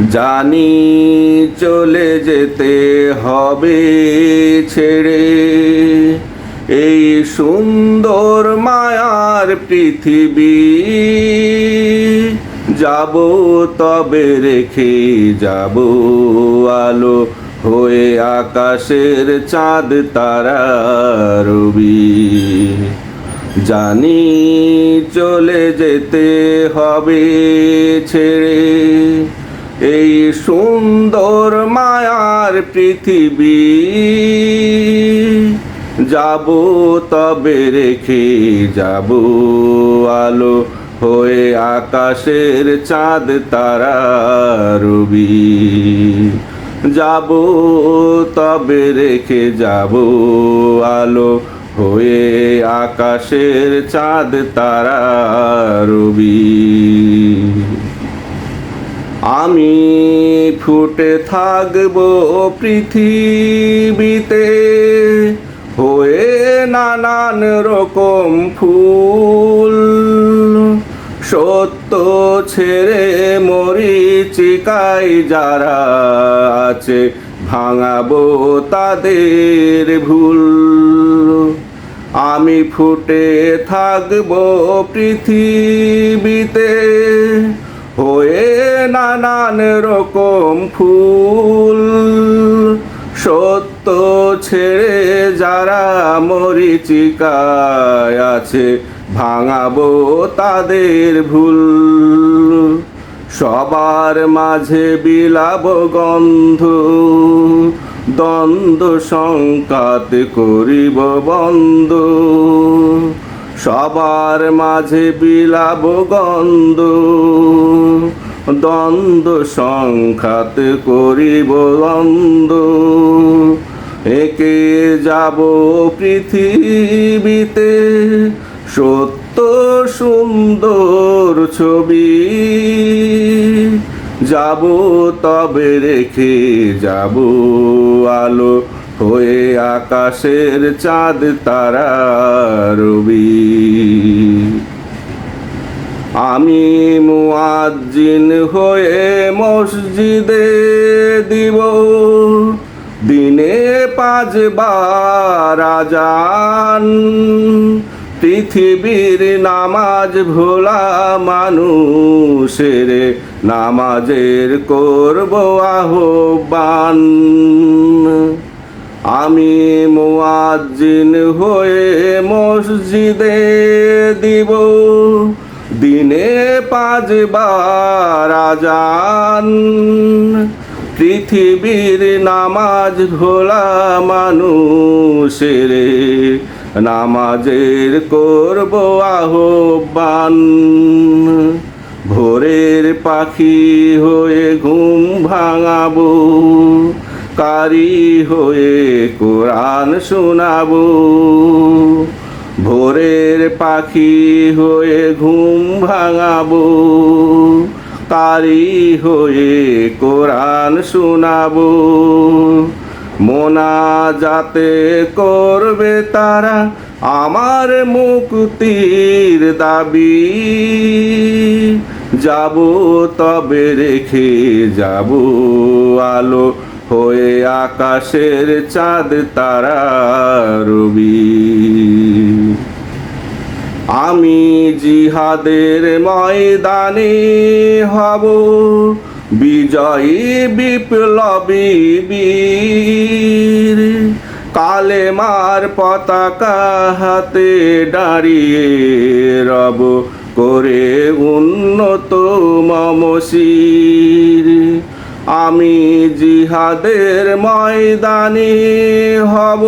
জানি চলে যেতে হবে ছেড়ে। এই সুন্দর মায়ার পৃথিবী যাব তবে রেখে যাব আলো হয়ে আকাশের চাঁদ তারা রবি। জানি চলে যেতে হবে ছেড়ে। এই সুন্দর মায়ার পৃথিবী যাব তবে রেখে যাব আলো হয়ে আকাশের চাঁদ তারা রবি। যাব তবে রেখে যাব আলো হয়ে আকাশের চাঁদ তারা রবি। আমি ফুটে থাকব পৃথিবীতে। হয়ে নানান রকম ফুল। সত্য ছেড়ে মরিচিকায় যারা আছে, ভাঙাবো তাদের ভুল। আমি ফুটে থাকব পৃথিবীতে। হয়ে নানান রকম ফুল সত্য ছেড়ে যারা মরিচিকায় আছে, ভাঙাবো তাদের ভুল। সবার মাঝে বিলাব গন্ধ, দ্বন্দ্ব সংকাত করিব বন্ধ। সবার মাঝে বিলাব গন্ধ। দ্বন্দ্ব সংখ্যাত করিব দ্বন্দ্ব। একে যাব পৃথিবীতে, সত্য সুন্দর ছবি। যাব তবে রেখে যাব আলো হয়ে আকাশের চাঁদ তারা রবি। আমি মুয়াজ্জিন হয়ে মসজিদে দিব। দিনে পাঁচবার আজান। পৃথিবীর নামাজ ভোলা মানুষের নামাজের করব আহ্বান। আমি মুয়াজ্জিন হয়ে মসজিদে দিব। দিনে পাঁচবার আজান। পৃথিবীর নামাজ ভোলা মানুষের, নামাজের করব আহ্বান। ভোরের পাখি হয়ে ঘুম ভাঙাবো, কারি হয়ে কোরআন শোনাবো। ভোরের পাখি হয়ে ঘুম ভাঙাবো কারি হয়ে কোরআন শোনাবো। মোনা যাতে করবে তারা আমার মুক্তির দাবি। যাব তবে রেখে যাব আলো হয়ে আকাশের চাঁদ, তারা রবি। আমি জিহাদের ময়দানে হব, বিজয়ী বিপ্লবী বীর। কালেমার পতাকা হাতে দাঁড়িয়ে রব, করে উন্নত মমশির। আমি জিহাদের ময়দানে হব।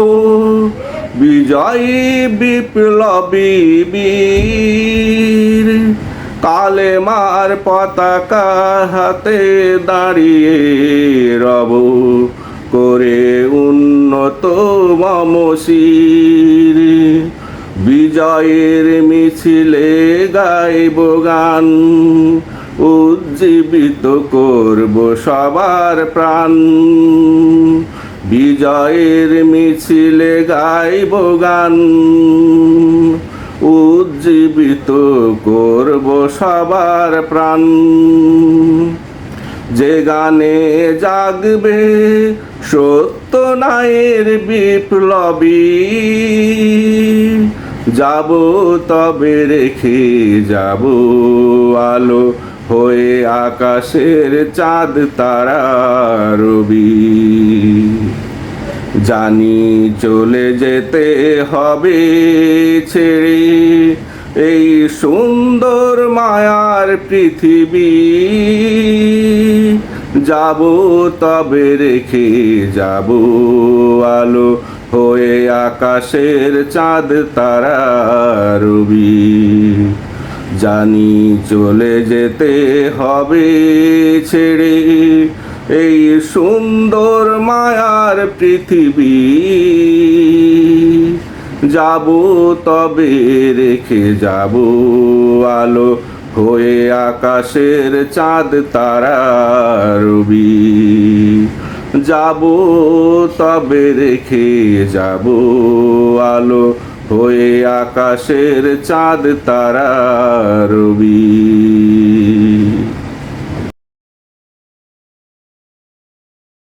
বিজয়ী বিপ্লবী বীর। কালেমার পতাকা হাতে দাঁড়িয়ে রব। করে উন্নত মমশির বিজয়ের মিছিলে গাইব গান। উজ্জীবিত করব সবার প্রাণ। বিজয়ের মিছিলে গাইব গান। উজ্জীবিত করব সবার প্রাণ। যে গানে জাগবে সত্য নায়ের বিপ্লবী। যাব তবে রেখে যাব আলো হয়ে আকাশের চাঁদ, তারা রবি। জানি চলে যেতে হবে ছেড়ে এই সুন্দর মায়ার পৃথিবী। যাব তবে রেখে যাব আলো হয়ে আকাশের চাঁদ, তারা রবি। জানি চলে যেতে হবে ছেড়ে। এই সুন্দর মায়ার পৃথিবী যাব তবে রেখে যাব আলো হয়ে আকাশের চাঁদ, তারা, রবি। যাব তবে রেখে যাব আলো হয়ে আকাশের চাঁদ তারা রবি।